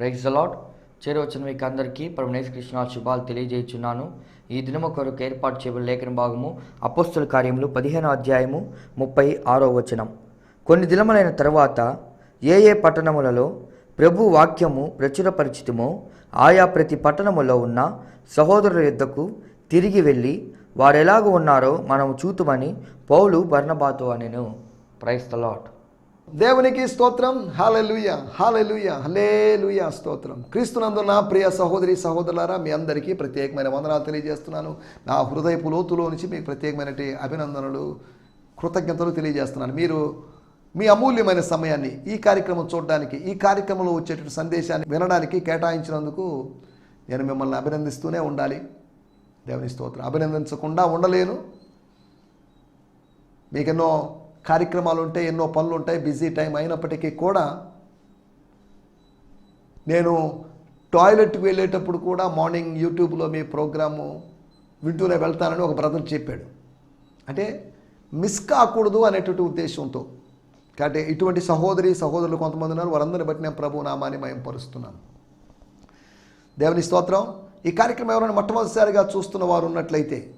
Praise allot చేరవచ్చిన మీకు అందరికీ పరమేశ్ కృష్ణ శుభాలు తెలియజేయుచున్నాను. ఈ దినము కొరకు ఏర్పాటు చేయబడిన లేఖన భాగము అపోస్తుల కార్యములు పదిహేనో అధ్యాయము ముప్పై ఆరో వచనం. కొన్ని దినములైన తర్వాత ఏ ఏ పట్టణములలో ప్రభు వాక్యము ప్రచురపరిచితమో ఆయా ప్రతి పట్టణములో ఉన్న సహోదరుల యుద్ధకు తిరిగి వెళ్ళి వారెలాగ ఉన్నారో మనము చూతుమని పౌలు బర్ణబాతో అనెను. ప్రైస్ ద లాట్ దేవునికి స్తోత్రం. హాలెలుయ హాలెలుయ హలేలుయ స్తోత్రం. క్రీస్తునందు నా ప్రియ సహోదరి సహోదరులారా మీ అందరికీ ప్రత్యేకమైన వందనాలు తెలియజేస్తున్నాను. నా హృదయపు లోతులో నుంచి మీకు ప్రత్యేకమైన అభినందనలు కృతజ్ఞతలు తెలియజేస్తున్నాను. మీరు మీ అమూల్యమైన సమయాన్ని ఈ కార్యక్రమం చూడడానికి ఈ కార్యక్రమంలో వచ్చేటువంటి సందేశాన్ని వినడానికి కేటాయించినందుకు నేను మిమ్మల్ని అభినందిస్తూనే ఉండాలి. దేవుని స్తోత్రం. అభినందించకుండా ఉండలేను. మీకు ఎన్నో కార్యక్రమాలు ఉంటాయి ఎన్నో పనులు ఉంటాయి బిజీ టైం అయినప్పటికీ కూడా నేను టాయిలెట్కి వెళ్ళేటప్పుడు కూడా మార్నింగ్ యూట్యూబ్లో మీ ప్రోగ్రాము వింటూనే వెళ్తానని ఒక బ్రదర్ చెప్పాడు. అంటే మిస్ కాకూడదు అనేటువంటి ఉద్దేశంతో. కాబట్టి ఇటువంటి సహోదరి సహోదరులు కొంతమంది ఉన్నారు వారందరిని బట్టి నేను ప్రభు నామాన్ని మయంపరుస్తున్నాను. దేవుని స్తోత్రం. ఈ కార్యక్రమం ఎవరైనా మొట్టమొదటిసారిగా చూస్తున్న వారు ఉన్నట్లయితే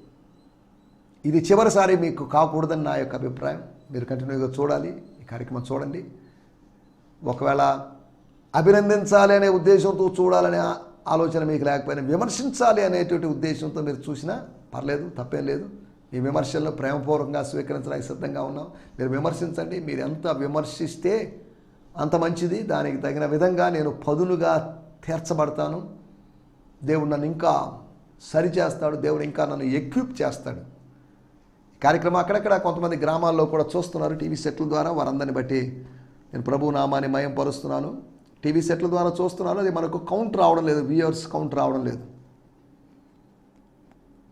ఇది చివరిసారి మీకు కాకూడదని నా యొక్క అభిప్రాయం. మీరు కంటిన్యూగా చూడాలి ఈ కార్యక్రమం చూడండి. ఒకవేళ అభినందించాలి అనే ఉద్దేశంతో చూడాలనే ఆలోచన మీకు లేకపోయినా విమర్శించాలి అనేటువంటి ఉద్దేశంతో మీరు చూసినా పర్లేదు తప్పేం లేదు. మీ విమర్శలను ప్రేమపూర్వకంగా స్వీకరించడానికి సిద్ధంగా ఉన్నాం. మీరు విమర్శించండి మీరు ఎంత విమర్శిస్తే అంత మంచిది. దానికి తగిన విధంగా నేను పదునుగా తీర్చబడతాను. దేవుడు నన్ను ఇంకా సరిచేస్తాడు దేవుడు ఇంకా నన్ను ఎక్విప్ చేస్తాడు. కార్యక్రమం అక్కడక్కడ కొంతమంది గ్రామాల్లో కూడా చూస్తున్నారు టీవీ సెట్ల ద్వారా. వారందరిని బట్టి నేను ప్రభు నామాన్ని మయం పరుస్తున్నాను. టీవీ సెట్ల ద్వారా చూస్తున్నాను. అది మనకు కౌంట్ రావడం లేదు. వ్యూయర్స్ కౌంట్ రావడం లేదు.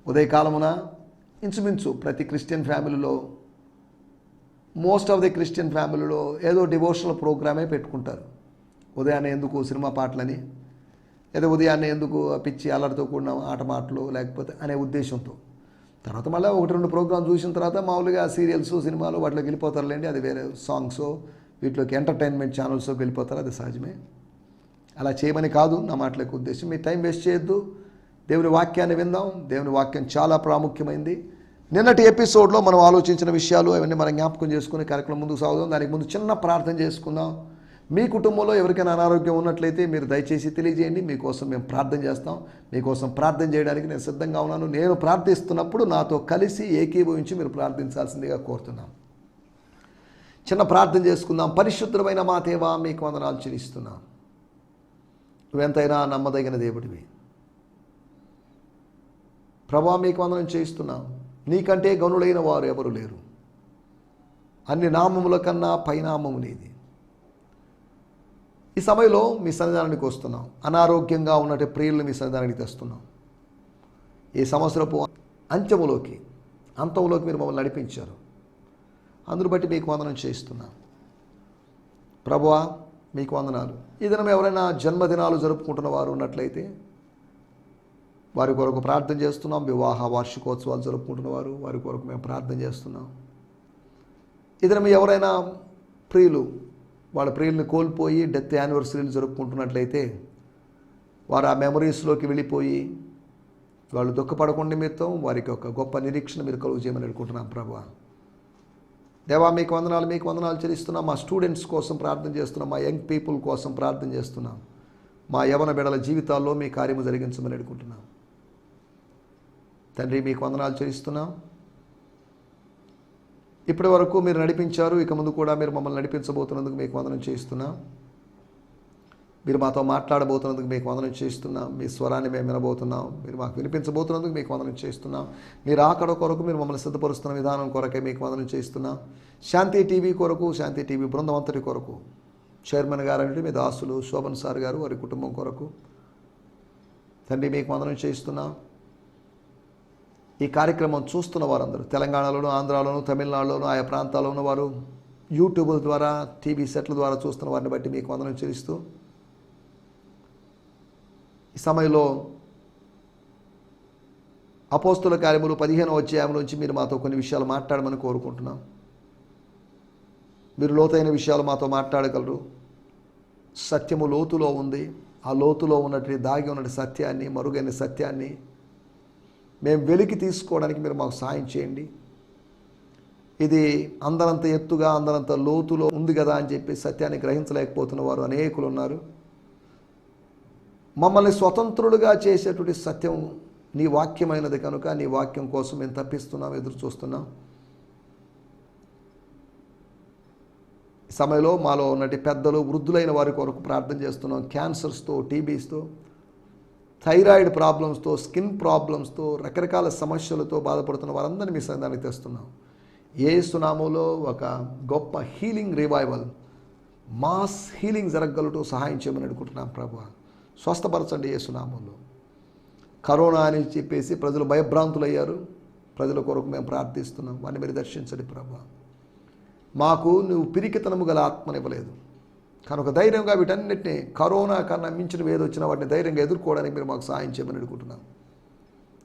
ఉదయకాలమున ఇంచుమించు ప్రతి క్రిస్టియన్ ఫ్యామిలీలో మోస్ట్ ఆఫ్ ది క్రిస్టియన్ ఫ్యామిలీలో ఏదో డివోషనల్ ప్రోగ్రామే పెట్టుకుంటారు. ఉదయాన్నే ఎందుకు సినిమా పాటలని ఏదో ఉదయాన్నే ఎందుకు పిచ్చి అల్లరితో కూడిన ఆట మాటలు లేకపోతే అనే ఉద్దేశంతో. తర్వాత మళ్ళీ ఒకటి రెండు ప్రోగ్రామ్ చూసిన తర్వాత మామూలుగా సీరియల్స్ సినిమాలు వాటిలోకి వెళ్ళిపోతారులేండి. అది వేరే సాంగ్స్ వీటిలోకి ఎంటర్టైన్మెంట్ ఛానల్స్లోకి వెళ్ళిపోతారు. అది సహజమే. అలా చేయమని కాదు నా మాటలకు ఉద్దేశం. మీ టైం వేస్ట్ చేయొద్దు. దేవుని వాక్యాన్ని విందాం. దేవుని వాక్యం చాలా ప్రాముఖ్యమైంది. నిన్నటి ఎపిసోడ్లో మనం ఆలోచించిన విషయాలు అవన్నీ మనం జ్ఞాపకం చేసుకుని కార్యక్రమం ముందుకు సాగుదాం. దానికి ముందు చిన్న ప్రార్థన చేసుకుందాం. మీ కుటుంబంలో ఎవరికైనా అనారోగ్యం ఉన్నట్లయితే మీరు దయచేసి తెలియజేయండి. మీకోసం మేము ప్రార్థన చేస్తాం. మీకోసం ప్రార్థన చేయడానికి నేను సిద్ధంగా ఉన్నాను. నేను ప్రార్థిస్తున్నప్పుడు నాతో కలిసి ఏకీభవించి మీరు ప్రార్థించాల్సిందిగా కోరుతున్నాం. చిన్న ప్రార్థన చేసుకుందాం. పరిశుద్ధమైన మా దేవా మీకు వందనాలు చెల్లిస్తున్నాం. నువ్వెంతైనా నమ్మదగిన దేవుడివి. ప్రభా మీకు వందనం చేయిస్తున్నాం. నీకంటే గనులైన వారు ఎవరు లేరు. అన్ని నామముల కన్నా పైనామము నీది. ఈ సమయంలో మీ సన్నిధానానికి వస్తున్నాం అనారోగ్యంగా ఉన్నట్టు ప్రియులను మీ సన్నిధానానికి తెస్తున్నాం. ఈ సంవత్సరపు అంత్యములోకి అంతంలోకి మీరు మమ్మల్ని నడిపించారు. అందును బట్టి మీకు వందనం చేయిస్తున్నాం. ప్రభువా మీకు వందనాలు. ఈ దినం ఎవరైనా జన్మదినాలు జరుపుకుంటున్న వారు ఉన్నట్లయితే వారి కొరకు ప్రార్థన చేస్తున్నాం. వివాహ వార్షికోత్సవాలు జరుపుకుంటున్న వారు వారి కొరకు మేము ప్రార్థన చేస్తున్నాం. ఈ దినం ఎవరైనా ప్రియులు వాళ్ళ ప్రియుల్ని కోల్పోయి డెత్ యానివర్సరీని జరుపుకుంటున్నట్లయితే వారు ఆ మెమరీస్లోకి వెళ్ళిపోయి వాళ్ళు దుఃఖపడకుండా నిమిత్తం వారికి ఒక గొప్ప నిరీక్షణ మీరు కలుగు చేయమని అనుకుంటున్నాం ప్రభు. దేవా మీకు వందనాలు మీకు వందనాలు చెల్లిస్తున్నాం. మా స్టూడెంట్స్ కోసం ప్రార్థన చేస్తున్నాం. మా యంగ్ పీపుల్ కోసం ప్రార్థన చేస్తున్నాం. మా యవన బిడల జీవితాల్లో మీ కార్యము జరిగించమని అనుకుంటున్నాం. తండ్రి మీకు వందనాలు చెల్లిస్తున్నాం. ఇప్పటి వరకు మీరు నడిపించారు ఇక ముందు కూడా మీరు మమ్మల్ని నడిపించబోతున్నందుకు మీకు వందనం చేస్తున్నాం. మీరు మాతో మాట్లాడబోతున్నందుకు మీకు వందనం చేస్తున్నాం. మీ స్వరాన్ని మేము వినబోతున్నాం. మీరు మాకు వినిపించబోతున్నందుకు మీకు వందనం చేస్తున్నాం. మీరు ఆకడ కొరకు మీరు మమ్మల్ని సిద్ధపరుస్తున్న విధానం కొరకే మీకు వందనం చేస్తున్నాం. శాంతి టీవీ కొరకు శాంతి టీవీ బృందం అంతటి కొరకు చైర్మన్ గారు అంటే మీ దాసులు శోభన్ సార్ గారు వారి కుటుంబం కొరకు. తండ్రి మీకు వందనం చేస్తున్నాం. ఈ కార్యక్రమం చూస్తున్న వారందరూ తెలంగాణలోను ఆంధ్రాలోను తమిళనాడులోను ఆయా ప్రాంతాల్లో ఉన్నవారు యూట్యూబ్ ద్వారా టీవీ సెట్ల ద్వారా చూస్తున్న వారిని బట్టి మీకు వందనం చెల్లిస్తూ ఈ సమయంలో అపోస్తుల కార్యములు పదిహేను అధ్యాయం నుంచి మీరు మాతో కొన్ని విషయాలు మాట్లాడమని కోరుకుంటున్నాం. మీరు లోతైన విషయాలు మాతో మాట్లాడగలరు. సత్యము లోతులో ఉంది. ఆ లోతులో ఉన్నటువంటి దాగి ఉన్నటువంటి సత్యాన్ని మరుగైన సత్యాన్ని మేము వెలికి తీసుకోవడానికి మీరు మాకు సాయం చేయండి. ఇది అందరంత ఎత్తుగా అందరంత లోతులో ఉంది కదా అని చెప్పి సత్యాన్ని గ్రహించలేకపోతున్న వారు అనేకులు ఉన్నారు. మమ్మల్ని స్వతంత్రులుగా చేసేటువంటి సత్యం నీ వాక్యమైనది కనుక నీ వాక్యం కోసం మేము తప్పిస్తున్నాం ఎదురు చూస్తున్నాం. సమయంలో మాలో ఉన్నటి పెద్దలు వృద్ధులైన వారి కొరకు ప్రార్థన చేస్తున్నాం. క్యాన్సర్స్తో టీబీస్తో థైరాయిడ్ ప్రాబ్లమ్స్తో స్కిన్ ప్రాబ్లమ్స్తో రకరకాల సమస్యలతో బాధపడుతున్న వారందరినీ మీ సందానికి తెస్తున్నాం. ఏ సునామోలో ఒక గొప్ప హీలింగ్ రివైవల్ మాస్ హీలింగ్ జరగగలటూ సహాయం చేయమని అడుగుతున్నాం ప్రభు. స్వస్థపరచండి ఏ సునామోలో కరోనా అని చెప్పేసి ప్రజలు భయభ్రాంతులయ్యారు. ప్రజల కొరకు మేము ప్రార్థిస్తున్నాం. వారిని మీరు దర్శించండి ప్రభు. మాకు నువ్వు పిరికితనము గల ఆత్మనివ్వలేదు. కనుక ధైర్యంగా వీటన్నిటిని కరోనా కన్నా మించిన ఏది వచ్చిన వాటిని ధైర్యంగా ఎదుర్కోవడానికి మీరు మాకు సాయం చేయమని అడుగుతున్నాను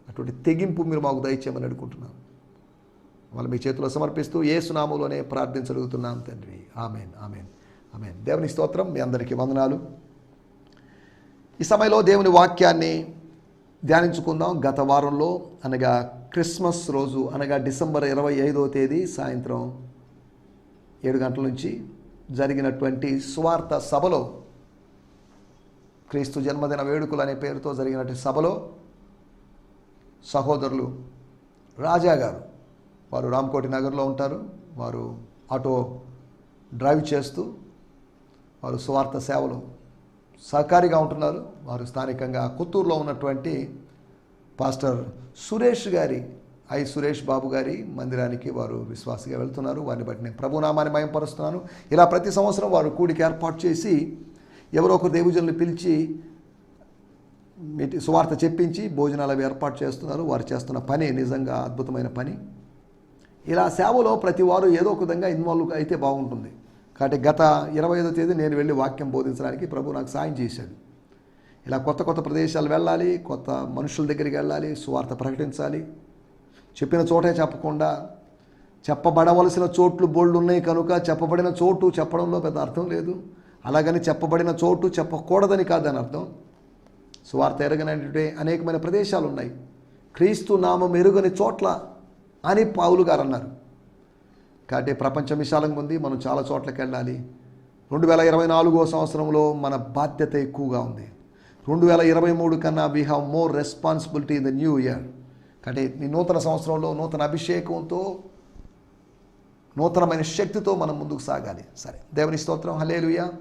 అటువంటి తెగింపు మీరు మాకు దయచేయమని అడుగుతున్నాను వాళ్ళు మీ చేతిలో సమర్పిస్తూ ఏ సునామంలోనే ప్రార్థించగలుగుతున్నాం తండ్రి. Amen amen amen. దేవుని స్తోత్రం మీ అందరికీ వందనాలు. ఈ సమయంలో దేవుని వాక్యాన్ని ధ్యానించుకుందాం. గత వారంలో అనగా క్రిస్మస్ రోజు అనగా డిసెంబర్ ఇరవై ఐదో తేదీ సాయంత్రం ఏడు గంటల నుంచి జరిగినటువంటి స్వార్థ సభలో క్రీస్తు జన్మదిన వేడుకలు అనే పేరుతో జరిగినటువంటి సభలో సహోదరులు రాజా గారు వారు రామ్కోటి నగర్లో ఉంటారు వారు ఆటో డ్రైవ్ చేస్తూ వారు స్వార్థ సేవలు సహకారిగా ఉంటున్నారు. వారు స్థానికంగా కొత్తూరులో ఉన్నటువంటి పాస్టర్ సురేష్ గారి ఐ సురేష్ బాబు గారి మందిరానికి వారు విశ్వాసగా వెళ్తున్నారు. వారిని బట్టి నేను ప్రభునామాన్ని మయంపరుస్తున్నాను. ఇలా ప్రతి సంవత్సరం వారు కూడికి ఏర్పాటు చేసి ఎవరో ఒక దేవజనులు పిలిచి మీటి సువార్త చెప్పించి భోజనాలు అవి ఏర్పాటు చేస్తున్నారు. వారు చేస్తున్న పని నిజంగా అద్భుతమైన పని. ఇలా సేవలో ప్రతి వారు ఏదో ఒక విధంగా ఇన్వాల్వ్ అయితే బాగుంటుంది. కాబట్టి గత ఇరవై ఐదో తేదీ నేను వెళ్ళి వాక్యం బోధించడానికి ప్రభు నాకు సాయం చేశాడు. ఇలా కొత్త కొత్త ప్రదేశాలు వెళ్ళాలి కొత్త మనుషుల దగ్గరికి వెళ్ళాలి సువార్త ప్రకటించాలి. చెప్పిన చోటే చెప్పకుండా చెప్పబడవలసిన చోట్లు బోళ్ళు ఉన్నాయి కనుక చెప్పబడిన చోటు చెప్పడంలో పెద్ద అర్థం లేదు. అలాగని చెప్పబడిన చోటు చెప్పకూడదని కాదని అర్థం. సువార్త ఎరగనటువంటి అనేకమైన ప్రదేశాలు ఉన్నాయి క్రీస్తు నామం ఎరుగని చోట్ల అని పావులు గారు అన్నారు కాబట్టి ప్రపంచం విశాలంగా ఉంది. మనం చాలా చోట్లకి వెళ్ళాలి. రెండు వేల ఇరవై నాలుగో సంవత్సరంలో మన బాధ్యత ఎక్కువగా ఉంది. రెండు వేల ఇరవై మూడు కన్నా we have more responsibility in the new year కాబట్టి ఈ నూతన సంవత్సరంలో నూతన అభిషేకంతో నూతనమైన శక్తితో మనం ముందుకు సాగాలి. సరే దేవుని స్తోత్రం. హలేలుయా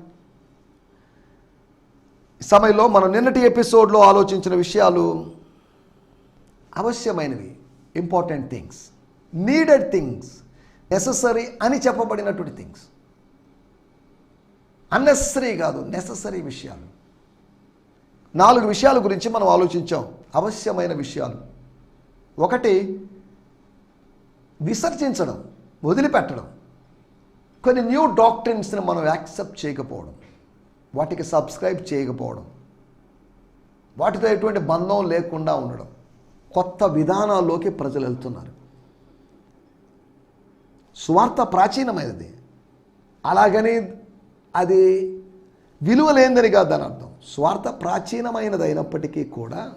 ఈ సమయంలో మనం నిన్నటి ఎపిసోడ్లో ఆలోచించిన విషయాలు అవశ్యమైనవి important things needed things necessary అని చెప్పబడినటువంటి థింగ్స్. అన్నెసరీ కాదు నెససరీ విషయాలు. నాలుగు విషయాల గురించి మనం ఆలోచించాం. అవశ్యమైన విషయాలు. ఒకటి విసర్జించడం వదిలిపెట్టడం. కొన్ని న్యూ డాక్టరిన్స్ని మనం యాక్సెప్ట్ చేయకపోవడం వాటికి సబ్స్క్రైబ్ చేయకపోవడం వాటితో ఎటువంటి బంధం లేకుండా ఉండడం కొత్త విధానాల్లోకి ప్రజలు వెళ్తున్నారు. స్వార్థ ప్రాచీనమైనది. అలాగని అది విలువ లేనిదని కాదు దాని అర్థం. స్వార్థ ప్రాచీనమైనది అయినప్పటికీ కూడా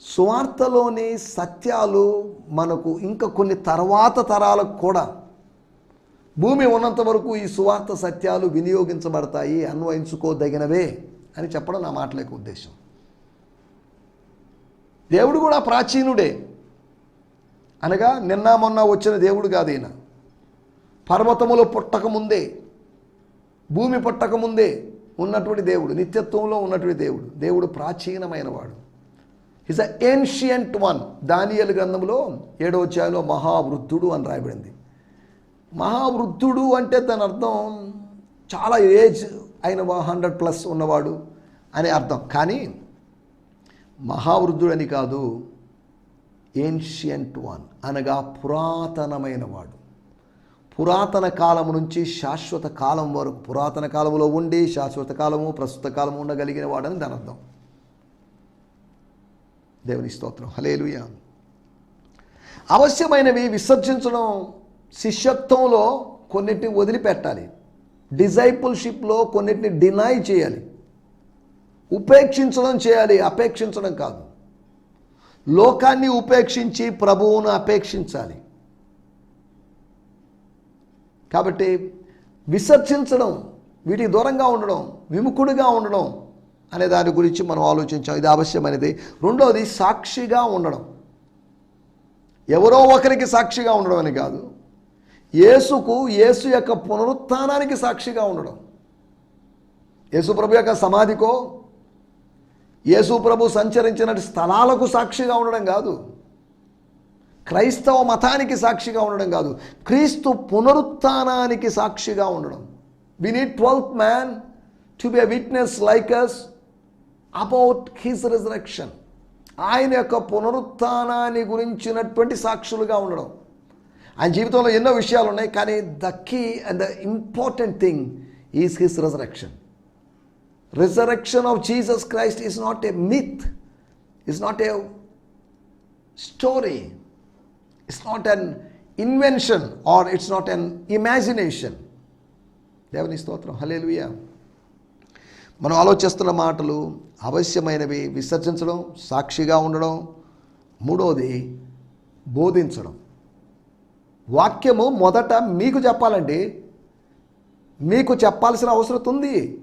స్వార్థలోని సత్యాలు మనకు ఇంకా కొన్ని తర్వాత తరాలకు కూడా భూమి ఉన్నంత వరకు ఈ సువార్త సత్యాలు వినియోగించబడతాయి అన్వయించుకోదగినవే అని చెప్పడం నా మాటలేక ఉద్దేశం. దేవుడు కూడా ప్రాచీనుడే. అనగా నిన్న మొన్న వచ్చిన దేవుడు కాదు ఈయన. పర్వతములు పుట్టకముందే భూమి పుట్టక ముందే ఉన్నటువంటి దేవుడు నిత్యత్వంలో ఉన్నటువంటి దేవుడు. దేవుడు ప్రాచీనమైన వాడు. Is a ancient one Daniel గ్రంథంలో ఏడో అధ్యాయంలో మహావృద్ధుడు అని రాయబడింది. మహావృద్ధుడు అంటే తన అర్థం చాలా ఏజ్ అయిన హండ్రెడ్ ప్లస్ ఉన్నవాడు అని అర్థం. కానీ మహావృద్ధుడని కాదు ఏన్షియంట్ వన్ అనగా పురాతనమైన వాడు. పురాతన కాలం నుంచి శాశ్వత కాలం వరకు పురాతన కాలంలో ఉండి శాశ్వత కాలము ప్రస్తుత కాలము ఉండగలిగిన వాడని దాని అర్థం. దేవుని స్తోత్రం. హలేలుయ అవశ్యమైనవి విసర్జించడం శిష్యత్వంలో కొన్నిటిని వదిలిపెట్టాలి. డిజైపుల్షిప్లో కొన్నిటిని డినై చేయాలి. ఉపేక్షించడం చేయాలి అపేక్షించడం కాదు. లోకాన్ని ఉపేక్షించి ప్రభువును అపేక్షించాలి. కాబట్టి విసర్జించడం వీటికి దూరంగా ఉండడం విముఖుడిగా ఉండడం అనే దాని గురించి మనం ఆలోచించాం. ఇది అవశ్యమైనది రెండవది సాక్షిగా ఉండడం. ఎవరో ఒకరికి సాక్షిగా ఉండడం అని కాదు. యేసుకు యేసు యొక్క పునరుత్థానానికి సాక్షిగా ఉండడం. యేసు ప్రభు యొక్క సమాధికో యేసు ప్రభు సంచరించిన స్థలాలకు సాక్షిగా ఉండడం కాదు. క్రైస్తవ మతానికి సాక్షిగా ఉండడం కాదు. క్రీస్తు పునరుత్థానానికి సాక్షిగా ఉండడం. We need twelfth man to be a witness like us about his resurrection ఆయన యొక్క పునరుత్నాన్ని గురించినటువంటి సాక్షులుగా ఉండడం. ఆయన జీవితంలో ఎన్నో విషయాలు ఉన్నాయి కానీ the key and the important thing is his resurrection resurrection of Jesus Christ is not a myth it's not a story it's not an invention or it's not an imagination దేవుని స్తోత్రం. హలేలుయ మనం ఆలోచిస్తున్న మాటలు అవశ్యమైనవి విసర్జించడం సాక్షిగా ఉండడం. మూడవది బోధించడం. వాక్యము మొదట మీకు చెప్పాలండి. మీకు చెప్పాల్సిన అవసరం ఉంది.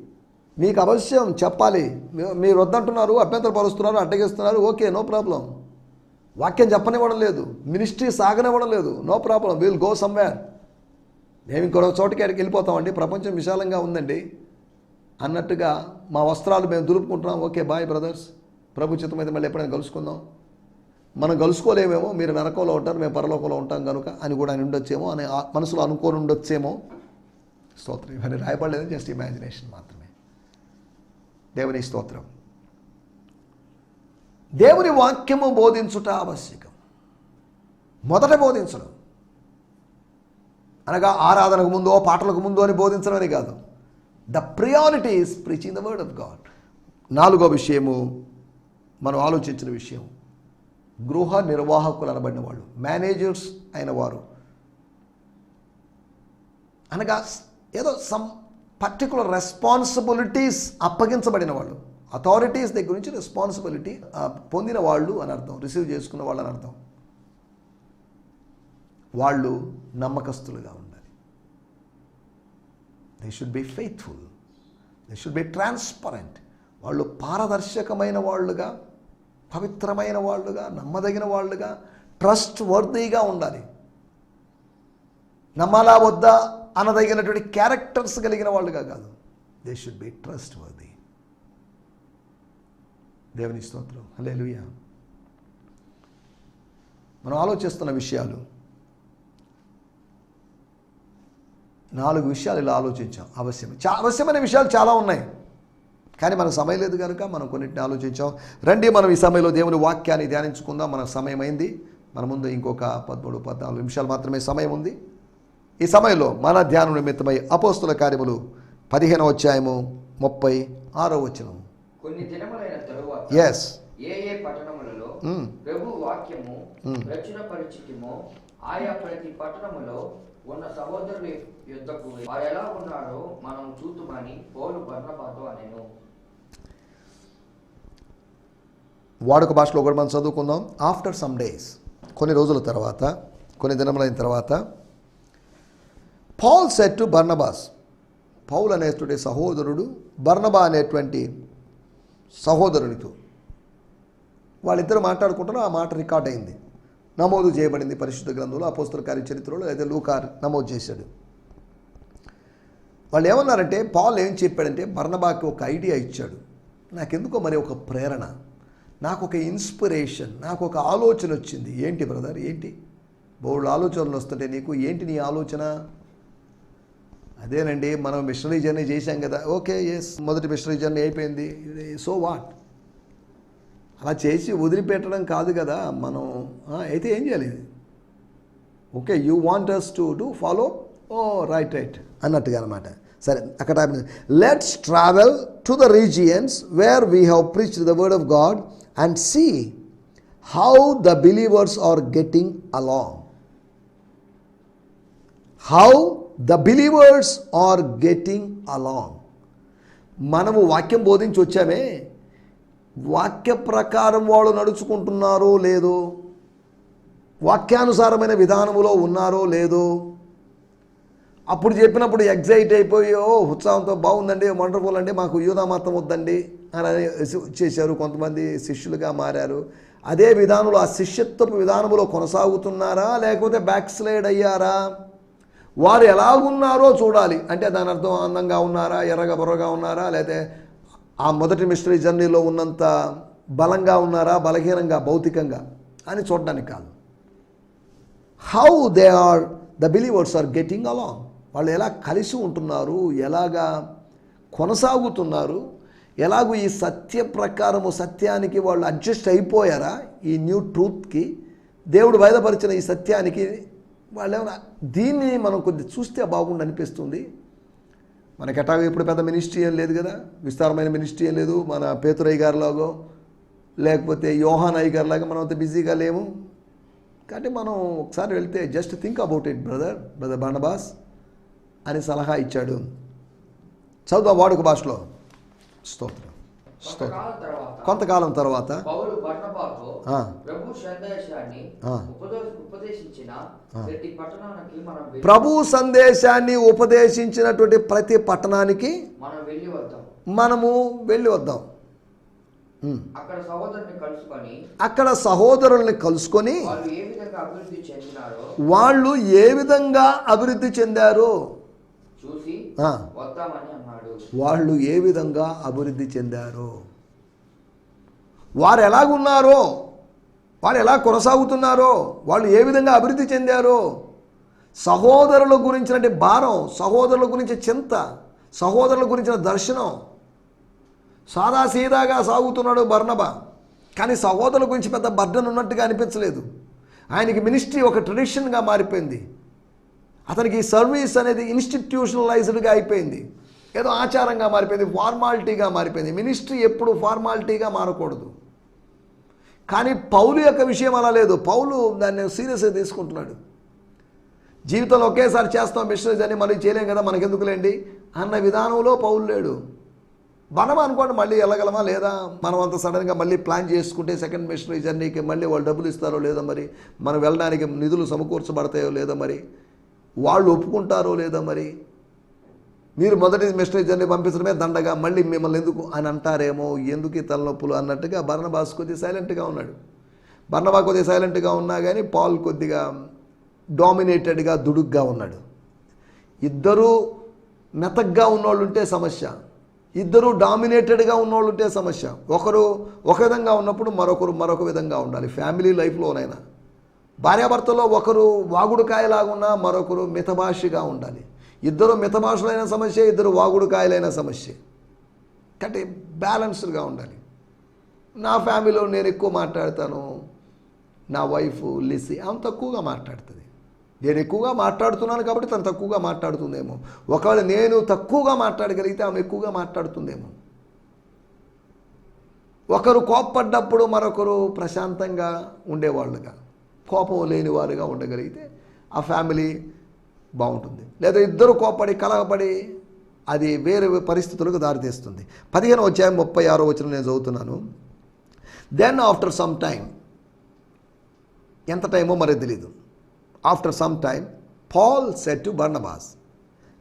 మీకు అవశ్యం చెప్పాలి. మీరు వద్దంటున్నారు అభ్యంతరపరుస్తున్నారు అడ్డగిస్తున్నారు ఓకే నో ప్రాబ్లం. వాక్యం చెప్పనివ్వడం లేదు. మినిస్ట్రీ సాగనివ్వడం లేదు. No problem. Will go somewhere. మేము ఇంకొక చోటికి వెళ్ళిపోతామండి. ప్రపంచం విశాలంగా ఉందండి. అన్నట్టుగా మా వస్త్రాలు మేము దులుపుకుంటున్నాం. ఓకే బాయ్ బ్రదర్స్ ప్రభు చిత్తం అయితే మళ్ళీ ఎప్పుడైనా కలుసుకుందాం. మనం కలుసుకోలేమేమో మీరు నరకంలో ఉంటారు మేము పరలోకంలో ఉంటాం కనుక అని కూడా అని ఉండొచ్చేమో అని మనసులో అనుకోని ఉండొచ్చేమో. స్తోత్రం. ఇవన్నీ రాయబడలేదు జస్ట్ ఇమాజినేషన్ మాత్రమే. దేవుని స్తోత్రం. దేవుని వాక్యము బోధించుట ఆవశ్యకం. మొదట బోధించడం. అనగా ఆరాధనకు ముందో పాటలకు ముందో అని బోధించడం అని కాదు. The priority is preaching the word of God నాలుగో విషయము మనం ఆలోచించిన విషయం. గృహ నిర్వాహకులు అనబడిన వాళ్ళు మేనేజర్స్ అయిన వారు. అనగా ఏదో సమ్ పర్టికులర్ రెస్పాన్సిబిలిటీస్ అప్పగించబడిన వాళ్ళు. అథారిటీస్ దగ్గర నుంచి రెస్పాన్సిబిలిటీ పొందిన వాళ్ళు అని అర్థం రిసీవ్ చేసుకున్న వాళ్ళు అని అర్థం. వాళ్ళు నమ్మకస్తులుగా ఉన్నారు they should be faithful they should be transparent వాళ్ళు పారదర్శకమైన వాళ్ళుగా పవిత్రమైన వాళ్ళుగా నమ్మదగిన వాళ్ళుగా ట్రస్ట్ వర్దీగా ఉండాలి. నమ్మాలా వద్దా అనదగినటువంటి క్యారెక్టర్స్ కలిగిన వాళ్ళుగా కాదు. They should be trustworthy దేవుని స్తోత్రం. హలే మనం ఆలోచిస్తున్న విషయాలు నాలుగు విషయాలు ఇలా ఆలోచించాం. అవశ్యం చా అవశ్యమైన విషయాలు చాలా ఉన్నాయి. కానీ మనకు సమయం లేదు కనుక మనం కొన్నింటిని ఆలోచించాం. రండి మనం ఈ సమయంలో దేవుని వాక్యాన్ని ధ్యానించుకుందాం. మన సమయం అయింది. మన ముందు ఇంకొక పదమూడు పద్నాలుగు నిమిషాలు మాత్రమే సమయం ఉంది. ఈ సమయంలో మన ధ్యానం నిమిత్తమై అపోస్తుల కార్యములు పదిహేనవ అధ్యాయము ముప్పై ఆరో వచనం. కొన్ని దినములైన తరువాత ఎస్ ఏ ఏ పట్టణములలో మ్మ్. ప్రభు వాక్యము. రచన పరిచితిమో ఆయా ప్రతి పట్టణములో ఉన్న సహోదరుని యుద్ధకు వారు ఎలా ఉన్నారో మనం చూద్దామని పౌలు బర్ణబాతో అనేను. వాడుక భాషలో కూడా మనం చదువుకుందాం. ఆఫ్టర్ సమ్ డేస్ కొన్ని రోజుల తర్వాత కొన్ని దినములైన తర్వాత Paul said to Barnabas Paul అనేటువంటి సహోదరుడు బర్ణబా అనేటువంటి సహోదరునితో. వాళ్ళిద్దరు మాట్లాడుకుంటారు ఆ మాట రికార్డ్ అయింది. నమోదు చేయబడింది పరిశుద్ధ గ్రంథంలో అపోస్తుల కార్య చరిత్రలో అయితే లూకార్ నమోదు చేశాడు. వాళ్ళు ఏమన్నారంటే పాల్ ఏం చెప్పాడంటే బర్ణబాకి ఒక ఐడియా ఇచ్చాడు. నాకెందుకో మరి ఒక ప్రేరణ నాకు ఒక ఇన్స్పిరేషన్ నాకు ఒక ఆలోచన వచ్చింది. ఏంటి బ్రదర్ ఏంటి? బోళ్ళు ఆలోచనలు వస్తుంటే నీకు ఏంటి నీ ఆలోచన? అదేనండి మనం మిషనరీ జర్నీ చేశాం కదా. ఓకే ఎస్ మొదటి మిషనరీ జర్నీ అయిపోయింది. So what? అలా చేసి వదిలిపెట్టడం కాదు కదా మనం అయితే ఏం చేయాలి? Okay you want us to to follow oh right right అన్నట్టుగా అనమాట సరే అక్కడ let's travel to the regions where we have preach the word of God and see how the believers are getting along how the believers are getting along మనము వాక్యం బోధించి వచ్చామే వాక్య ప్రకారం వాళ్ళు నడుచుకుంటున్నారో లేదో వాక్యానుసారమైన విధానములో ఉన్నారో లేదో అప్పుడు చెప్పినప్పుడు ఎగ్జైట్ అయిపోయి ఓ ఉత్సాహంతో బాగుందండి వండర్ఫుల్ అండి మాకు యూదా మతం వద్దండి అని చేశారు కొంతమంది శిష్యులుగా మారారు. అదే విధానంలో ఆ శిష్యత్వపు విధానములో కొనసాగుతున్నారా లేకపోతే బ్యాక్ స్లైడ్ అయ్యారా? వారు ఎలా ఉన్నారో చూడాలి. అంటే దాని అర్థం అందంగా ఉన్నారా ఎర్రగా బొర్రగా ఉన్నారా లేకపోతే ఆ మొదటి మిస్టరీ జర్నీలో ఉన్నంత బలంగా ఉన్నారా బలహీనంగా భౌతికంగా అని చూడడానికి కాదు. How they are the believers are getting along వాళ్ళు ఎలా కలిసి ఉంటున్నారు ఎలాగా కొనసాగుతున్నారు ఎలాగూ ఈ సత్య ప్రకారము సత్యానికి వాళ్ళు అడ్జస్ట్ అయిపోయారా? ఈ న్యూ ట్రూత్కి దేవుడు బయలుపరిచిన ఈ సత్యానికి వాళ్ళు ఏమైనా దీన్ని మనం కొద్ది చూస్తే బాగుండు అనిపిస్తుంది. మనకి ఎటాగో ఇప్పుడు పెద్ద మినిస్ట్రీ ఏం లేదు కదా విస్తారమైన మినిస్ట్రీ ఏం లేదు మన పేతురయ్య గారిలాగో లేకపోతే యోహాన్ అయ్య గారిలాగా మనం అంత బిజీగా లేము. కాబట్టి మనం ఒకసారి వెళ్తే just think about it brother brother Barnabas అని సలహా ఇచ్చాడు. చదువు వాడుక భాషలో. స్తోత్రం స్తోత్రం. కొంతకాలం తర్వాత. ప్రభు సందేశాన్ని ఉపదేశించినటువంటి ప్రతి పట్టణానికి మనము వెళ్ళి వద్దాం. అక్కడ సహోదరుల్ని కలుసుకొని వాళ్ళు ఏ విధంగా అభివృద్ధి చెందారో చూసి వాళ్ళు ఏ విధంగా అభివృద్ధి చెందారో. వారు ఎలాగున్నారో వారు ఎలా కొనసాగుతున్నారో వాళ్ళు ఏ విధంగా అభివృద్ధి చెందారో. సహోదరుల గురించినటువంటి భారం సహోదరుల గురించి చింత సహోదరుల గురించిన దర్శనం. సాదా సీదాగా సాగుతున్నాడు బర్ణబ కానీ సహోదరుల గురించి పెద్ద బర్డన్ ఉన్నట్టుగా అనిపించలేదు. ఆయనకి మినిస్ట్రీ ఒక ట్రెడిషన్గా మారిపోయింది. అతనికి ఈ సర్వీస్ అనేది ఇన్స్టిట్యూషనలైజ్డ్గా అయిపోయింది. ఏదో ఆచారంగా మారిపోయింది ఫార్మాలిటీగా మారిపోయింది. మినిస్ట్రీ ఎప్పుడు ఫార్మాలిటీగా మారకూడదు. కానీ పౌలు యొక్క విషయం అలా లేదు. పౌలు దాన్ని సీరియస్గా తీసుకుంటున్నాడు. జీవితంలో ఒకేసారి చేస్తాం మిషనరీస్ అని మళ్ళీ చేయలేం కదా మనకెందుకులేండి? అన్న విధానంలో పౌలు లేడు. మనం అనుకోండి మళ్ళీ వెళ్ళగలమా లేదా? మనం అంత సడన్గా మళ్ళీ ప్లాన్ చేసుకుంటే సెకండ్ మిషనరీ జర్నీకి మళ్ళీ వాళ్ళు డబ్బులు ఇస్తారో లేదో మరి? మనం వెళ్ళడానికి నిధులు సమకూర్చబడతాయో లేదో మరి? వాళ్ళు ఒప్పుకుంటారో లేదో మరి? మీరు మొదటి మిషనరీ జర్నీ పంపించడమే దండగా మళ్ళీ మిమ్మల్ని ఎందుకు అని అంటారేమో ఎందుకు ఈ తలనొప్పులు అన్నట్టుగా బర్ణబాస్ కొద్దిగా సైలెంట్గా ఉన్నాడు. బర్ణబా కొద్దిగా సైలెంట్గా ఉన్నా కానీ పాల్ కొద్దిగా డామినేటెడ్గా దుడుగ్గా ఉన్నాడు. ఇద్దరూ మెతగ్గా ఉన్నోళ్ళు ఉంటే సమస్య. ఇద్దరు డామినేటెడ్గా ఉన్నోళ్ళు ఉంటే సమస్య. ఒకరు ఒక విధంగా ఉన్నప్పుడు మరొకరు మరొక విధంగా ఉండాలి. ఫ్యామిలీ లైఫ్లోనైనా భార్యాభర్తలో ఒకరు వాగుడుకాయలాగున్నా మరొకరు మితభాషిగా ఉండాలి. ఇద్దరు మితభాషలైన సమస్య ఇద్దరు వాగుడుకాయలైన సమస్య. కాబట్టి బ్యాలెన్స్డ్గా ఉండాలి. నా ఫ్యామిలీలో నేను ఎక్కువ మాట్లాడతాను నా వైఫ్ లిసి ఆమె తక్కువగా మాట్లాడుతుంది. నేను ఎక్కువగా మాట్లాడుతున్నాను కాబట్టి తను తక్కువగా మాట్లాడుతుందేమో. ఒకవేళ నేను తక్కువగా మాట్లాడగలిగితే ఆమె ఎక్కువగా మాట్లాడుతుందేమో. ఒకరు కోప్పడ్డప్పుడు మరొకరు ప్రశాంతంగా ఉండేవాళ్ళుగా. కోపం లేని వారుగా ఉండగలిగితే ఆ ఫ్యామిలీ బాగుంటుంది. లేదా ఇద్దరు కోపడి కలగబడి అది వేరే పరిస్థితులకు దారితీస్తుంది పదిహేను వచ్చాయి ముప్పై ఆరో వచ్చిన నేను చదువుతున్నాను. దెన్ ఆఫ్టర్ సమ్ టైం ఎంత టైమో మరి తెలీదు. After some time Paul said to Barnabas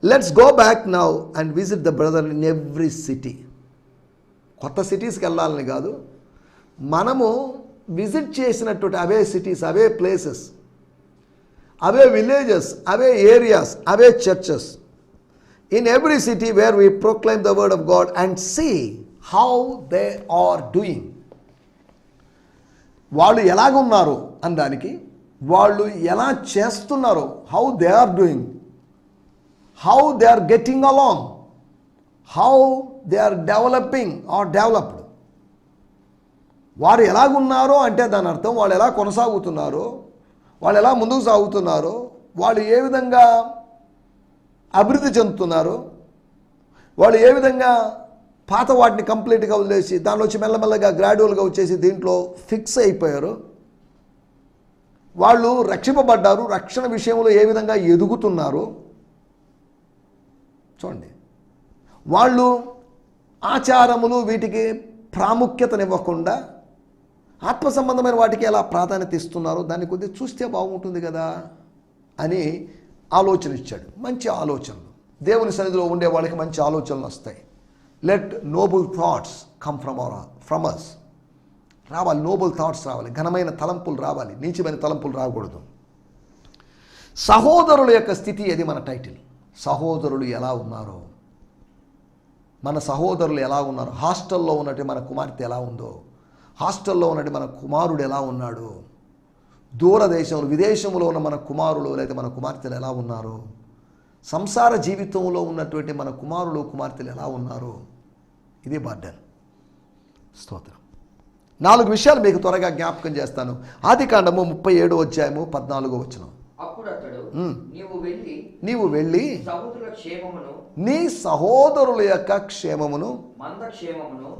let's go back now and visit the brother in every city కొత్త సిటీస్కి వెళ్ళాలని కాదు. మనము విజిట్ చేసినటువంటి అవే సిటీస్ అవే ప్లేసెస్ అవే విలేజెస్ అవే areas away churches in every city where we proclaim the word of God and see how they are doing వాళ్ళు ఎలాగున్నారు అనడానికి వాళ్ళు ఎలా చేస్తున్నారు how they are doing how they are getting along how they are developing or developed వారు ఎలాగున్నారో అంటే దాని అర్థం వాళ్ళు ఎలా కొనసాగుతున్నారో వాళ్ళు ఎలా ముందుకు సాగుతున్నారో వాళ్ళు ఏ విధంగా అభివృద్ధి చెందుతున్నారో వాళ్ళు ఏ విధంగా పాత వాటిని కంప్లీట్గా వదిలేసి దానిలో వచ్చి మెల్లమెల్లగా గ్రాడ్యువల్గా వచ్చేసి దీంట్లో ఫిక్స్ అయిపోయారు వాళ్ళు రక్షింపబడ్డారు రక్షణ విషయంలో ఏ విధంగా ఎదుగుతున్నారు చూడండి. వాళ్ళు ఆచారములు వీటికి ప్రాముఖ్యతనివ్వకుండా ఆత్మ సంబంధమైన వాటికి ఎలా ప్రాధాన్యత ఇస్తున్నారో దాన్ని కొద్దిగా చూస్తే బాగుంటుంది కదా అని ఆలోచన ఇచ్చాడు. మంచి ఆలోచనలు. దేవుని సన్నిధిలో ఉండే వాళ్ళకి మంచి ఆలోచనలు వస్తాయి. Let noble thoughts come from our from us రావాలి నోబుల్ థాట్స్ రావాలి. ఘనమైన తలంపులు రావాలి. నీచమైన తలంపులు రాకూడదు. సహోదరుల యొక్క స్థితి అది మన టైటిల్ సహోదరులు ఎలా ఉన్నారో? మన సహోదరులు ఎలా ఉన్నారు? హాస్టల్లో ఉన్నట్టు మన కుమార్తె ఎలా ఉందో? హాస్టల్లో ఉన్నటువంటి మన కుమారుడు ఎలా ఉన్నాడు? దూరదేశంలో విదేశంలో ఉన్న మన కుమారులు లేదా మన కుమార్తెలు ఎలా ఉన్నారు? సంసార జీవితంలో ఉన్నటువంటి మన కుమారులు కుమార్తెలు ఎలా ఉన్నారు? ఇది బర్డన్. స్తోత్రం. నాలుగు విషయాలు మీకు త్వరగా జ్ఞాపకం చేస్తాను. ఆది కాండము ముప్పై ఏడు అధ్యాయము పద్నాలుగో వచనం. అప్పుడు అతడు మ్. నీవు వెళ్ళి నీవు వెళ్ళి సముద్ర క్షేమమును నీ సహోదరుల యొక్క క్షేమమును మంద క్షేమమును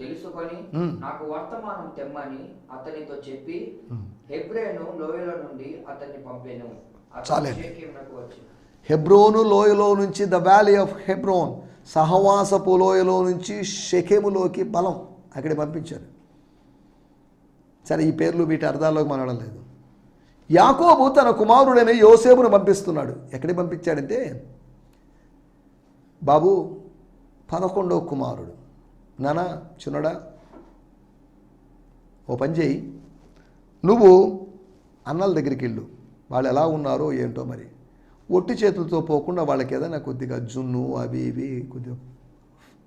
తెలుసుకొని. నాకు వర్తమానం తెమ్మని అతనితో చెప్పి హెబ్రేను లోయలో నుండి అతన్ని పంపాను. వచ్చి హెబ్రోను లోయలో నుంచి ద వ్యాలీ ఆఫ్ హెబ్రోన్ సహవాసపు లోయలో నుంచి షెకెములోకి బలం అక్కడికి పంపించారు సరే ఈ పేర్లు వీటి అర్థాల్లోకి మనడం లేదు యాకోబు తన కుమారుడైన యోసేపును పంపిస్తున్నాడు. ఎక్కడికి పంపించాడంటే బాబు పదకొండో కుమారుడు. నానా చిన్నడా ఓ పని చేయి. నువ్వు అన్నల దగ్గరికి వెళ్ళు. వాళ్ళు ఎలా ఉన్నారో ఏంటో మరి. ఒట్టి చేతులతో పోకుండా వాళ్ళకి ఏదైనా కొద్దిగా జున్ను అవి ఇవి కొద్దిగా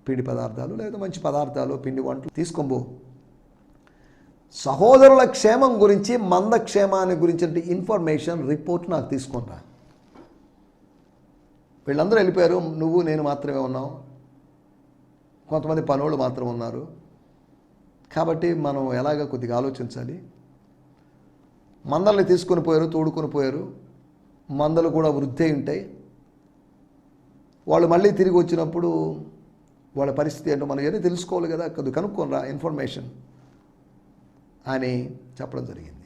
పిండి పదార్థాలు లేదా మంచి పదార్థాలు పిండి వంటలు తీసుకొనిపో సహోదరుల క్షేమం గురించి మంద క్షేమాన్ని గురించి ఇన్ఫర్మేషన్ రిపోర్ట్ నాకు తీసుకుంటా వీళ్ళందరూ వెళ్ళిపోయారు. నువ్వు నేను మాత్రమే ఉన్నాం. కొంతమంది పనోళ్ళు మాత్రం ఉన్నారు. కాబట్టి మనం ఎలాగ కొద్దిగా ఆలోచించాలి. మందల్ని తీసుకొని పోయారు తోడుకొని పోయారు. మందలు కూడా వృద్ధి అయి ఉంటాయి. వాళ్ళు మళ్ళీ తిరిగి వచ్చినప్పుడు వాళ్ళ పరిస్థితి ఏంటో మనం ఏదో తెలుసుకోవాలి కదా. కొద్దిగా కనుక్కోనరా ఇన్ఫర్మేషన్ అని చెప్పడం జరిగింది.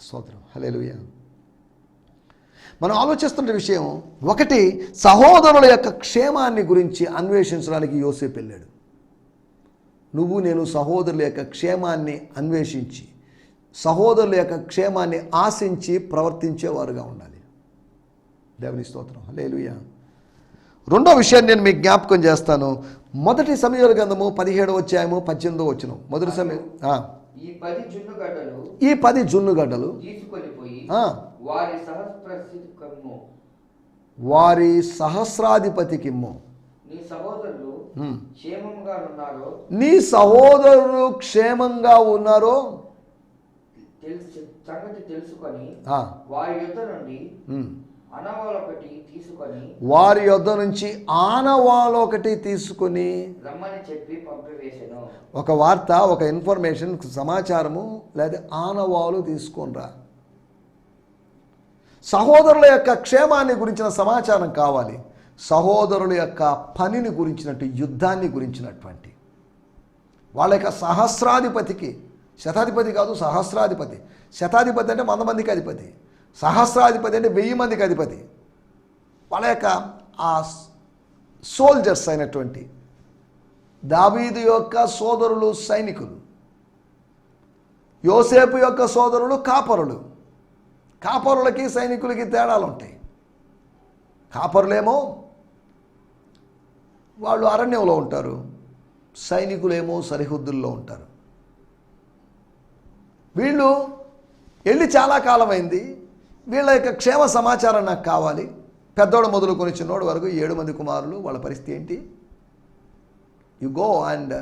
స్తోత్రం. హలేలుయ మనం ఆలోచిస్తున్న విషయం ఒకటి సహోదరుల యొక్క క్షేమాన్ని గురించి అన్వేషించడానికి యోసేపు వెళ్ళాడు. నువ్వు నేను సహోదరుల యొక్క క్షేమాన్ని అన్వేషించి సహోదరుల యొక్క క్షేమాన్ని ఆశించి ప్రవర్తించేవారుగా ఉండాలి. దేవుని స్తోత్రం. లేలుయ రెండో విషయాన్ని నేను మీకు జ్ఞాపకం చేస్తాను. మొదటి సమయాల గ్రంథము పదిహేడవ అధ్యాయము పద్దెనిమిదో వచ్చిన మొదటి సమయం ఈ పది జున్నుగడ్డలు పది జున్నుగడ్డలు వారి సహస్రాధిపతికిమ్ము నీ సహోదరులు. క్షేమంగా ఉన్నారో సంగతి తెలుసుకొని వారి యుద్ధ నుండి. అనవలొకటి తీసుకొని వారి యొద్ద నుంచి ఆనవాలు ఒకటి తీసుకుని రమ్మని చెప్పి పంపివేశాను ఒక వార్త ఒక ఇన్ఫర్మేషన్ సమాచారము లేదా ఆనవాలు తీసుకొనిరా. సహోదరుల యొక్క క్షేమాన్ని గురించిన సమాచారం కావాలి. సహోదరుల యొక్క పనిని గురించినట్టు యుద్ధాన్ని గురించినటువంటి. వాళ్ళ యొక్క సహస్రాధిపతికి శతాధిపతి కాదు సహస్రాధిపతి. శతాధిపతి అంటే వంద మందికి అధిపతి. సహస్రాధిపతి అంటే వెయ్యి మందికి అధిపతి. వాళ్ళ యొక్క ఆ సోల్జర్స్ అయినటువంటి దావీదు యొక్క సోదరులు సైనికులు యోసేపు యొక్క సోదరులు కాపరులు. కాపరులకి సైనికులకి తేడాలు ఉంటాయి కాపరులేమో వాళ్ళు అరణ్యంలో ఉంటారు సైనికులేమో సరిహద్దుల్లో ఉంటారు. వీళ్ళు వెళ్ళి చాలా కాలమైంది. వీళ్ళ యొక్క క్షేమ సమాచారం నాకు కావాలి. పెద్దోడు మొదలుకొని చిన్నోడు వరకు ఏడు మంది కుమారులు వాళ్ళ పరిస్థితి ఏంటి? You go and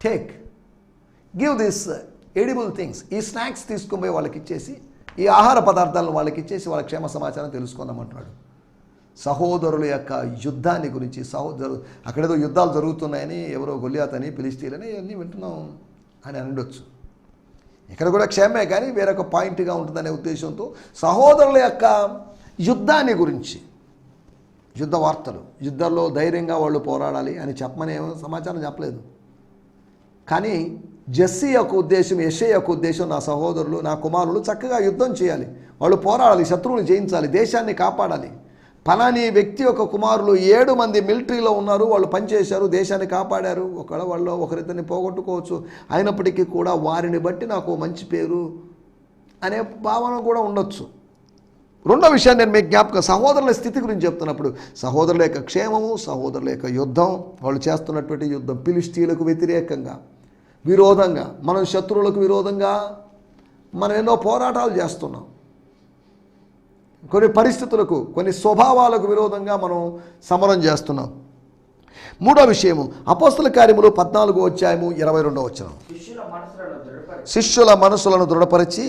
take give this edible things ఈ స్నాక్స్ తీసుకుని పోయి వాళ్ళకి ఇచ్చేసి ఈ ఆహార పదార్థాలను వాళ్ళకి ఇచ్చేసి వాళ్ళ క్షేమ సమాచారం తెలుసుకుందామంటున్నాడు సహోదరుల యొక్క యుద్ధాన్ని గురించి సహోదరు అక్కడేదో యుద్ధాలు జరుగుతున్నాయని ఎవరో గొల్లియాతని పిలిస్తీలని ఇవన్నీ వింటున్నాం అని అనడొచ్చు ఇక్కడ కూడా క్షేమే కానీ వేరొక పాయింట్గా ఉంటుందనే ఉద్దేశంతో సహోదరుల యొక్క యుద్ధాన్ని గురించి యుద్ధ వార్తలు యుద్ధంలో ధైర్యంగా వాళ్ళు పోరాడాలి అని చెప్పమని సమాచారం చెప్పలేదు. కానీ జెస్సీ యొక్క ఉద్దేశం యషే యొక్క ఉద్దేశం నా సహోదరులు నా కుమారులు చక్కగా యుద్ధం చేయాలి. వాళ్ళు పోరాడాలి శత్రువుని జయించాలి దేశాన్ని కాపాడాలి. ఫలాని వ్యక్తి యొక్క కుమారులు ఏడు మంది మిలిటరీలో ఉన్నారు వాళ్ళు పనిచేశారు దేశాన్ని కాపాడారు ఒకవేళ వాళ్ళు ఒకరిద్దరిని పోగొట్టుకోవచ్చు. అయినప్పటికీ కూడా వారిని బట్టి నాకు మంచి పేరు అనే భావన కూడా ఉండొచ్చు. రెండో విషయాన్ని నేను మీకు జ్ఞాపకం సహోదరుల స్థితి గురించి చెప్తున్నప్పుడు సహోదరుల యొక్క క్షేమము సహోదరుల యొక్క యుద్ధం వాళ్ళు చేస్తున్నటువంటి యుద్ధం పిలిస్తీలకు వ్యతిరేకంగా విరోధంగా మనం శత్రువులకు విరోధంగా మనం ఎన్నో పోరాటాలు చేస్తున్నాం. కొన్ని పరిస్థితులకు కొన్ని స్వభావాలకు విరోధంగా మనం సమరం చేస్తున్నాం. మూడో విషయము అపోస్తుల కార్యములు పద్నాలుగో అధ్యాయము ఇరవై రెండో వచ్చిన శిష్యుల మనసులను దృఢపరిచి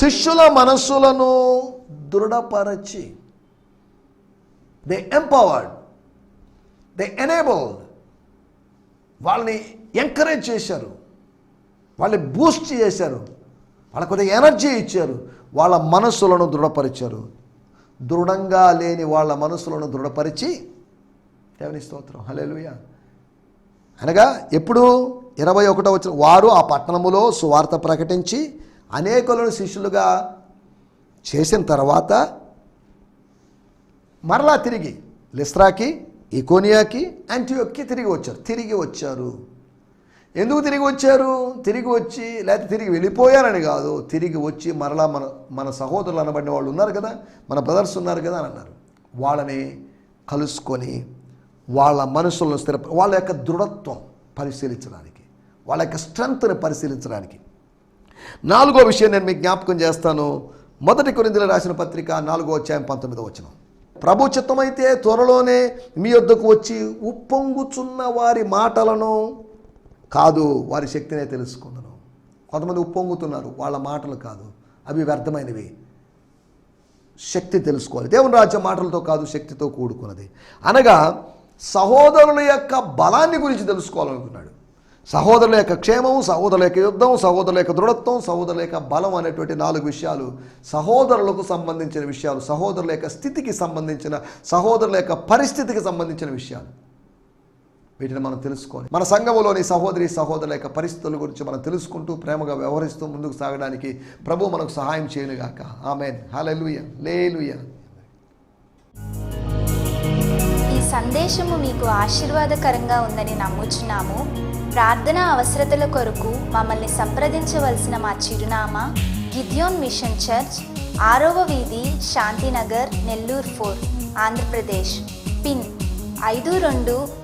శిష్యుల మనస్సులను దృఢపరచి దే ఎంపవర్డ్ దే ఎనేబుల్డ్ వాళ్ళని ఎంకరేజ్ చేశారు వాళ్ళని బూస్ట్ చేశారు. వాళ్ళకు కొద్దిగా ఎనర్జీ ఇచ్చారు. వాళ్ళ మనస్సులను దృఢపరిచారు. దృఢంగా లేని వాళ్ళ మనస్సులను దృఢపరిచి దేవుని స్తోత్రం. హలేలుయ అనగా ఎప్పుడు ఇరవై ఒకటో వచ్చిన వారు ఆ పట్టణములో సువార్త ప్రకటించి అనేకులను శిష్యులుగా చేసిన తర్వాత మరలా తిరిగి లిస్రాకి ఇకోనియాకి యాంటీయోక్కి తిరిగి వచ్చారు. తిరిగి వచ్చారు. ఎందుకు తిరిగి వచ్చారు? తిరిగి వచ్చి లేకపోతే తిరిగి వెళ్ళిపోయారని కాదు. తిరిగి వచ్చి మరలా మన మన సహోదరులు అనబడిన వాళ్ళు ఉన్నారు కదా మన బ్రదర్స్ ఉన్నారు కదా అని అన్నారు. వాళ్ళని కలుసుకొని వాళ్ళ మనసులను స్థిర వాళ్ళ యొక్క దృఢత్వం పరిశీలించడానికి వాళ్ళ యొక్క స్ట్రెంగ్త్ని పరిశీలించడానికి. నాలుగో విషయం నేను మీకు జ్ఞాపకం చేస్తాను. మొదటి కొరిందులు రాసిన పత్రిక నాలుగో అధ్యాయం పంతొమ్మిదో వచ్చిన ప్రభు చిత్తమైతే త్వరలోనే మీ వద్దకు వచ్చి ఉప్పొంగుచున్న వారి మాటలను కాదు వారి శక్తినే తెలుసుకుందను. కొంతమంది ఉప్పొంగుతున్నారు వాళ్ళ మాటలు కాదు అవి వ్యర్థమైనవి. శక్తి తెలుసుకోవాలి. దేవుని రాజ్య మాటలతో కాదు శక్తితో కూడుకున్నది. అనగా సహోదరుల యొక్క బలాన్ని గురించి తెలుసుకోవాలనుకున్నాడు. సహోదరుల యొక్క క్షేమం సహోదరుల యొక్క యుద్ధం సహోదరుల యొక్క దృఢత్వం సహోదరుల యొక్క బలం అనేటువంటి నాలుగు విషయాలు సహోదరులకు సంబంధించిన విషయాలు సహోదరుల యొక్క స్థితికి సంబంధించిన సహోదరుల యొక్క పరిస్థితికి సంబంధించిన విషయాలు. వీటిని మనం తెలుసుకోవాలి మన సంఘములోని సహోదరి సహోదరుల యొక్క పరిస్థితుల గురించి మనం తెలుసుకుంటూ ప్రేమగా వ్యవహరిస్తూ ముందుకు సాగడానికి ప్రభు మనకు సహాయం చేయనుగాక. ఆమెన్. హల్లెలూయా. లేలుయ. ఈ సందేశము మీకు ఆశీర్వాదకరంగా ఉందని నమ్ముచున్నాము. ప్రార్థన అవసరతల కొరకు మమ్మల్ని సంప్రదించవలసిన మా చిరునామా గిద్యోన్ మిషన్ చర్చ్ ఆరవ వీధి శాంతినగర్ నెల్లూరు ఫోర్ ఆంధ్రప్రదేశ్. పిన్ ఐదు రెండు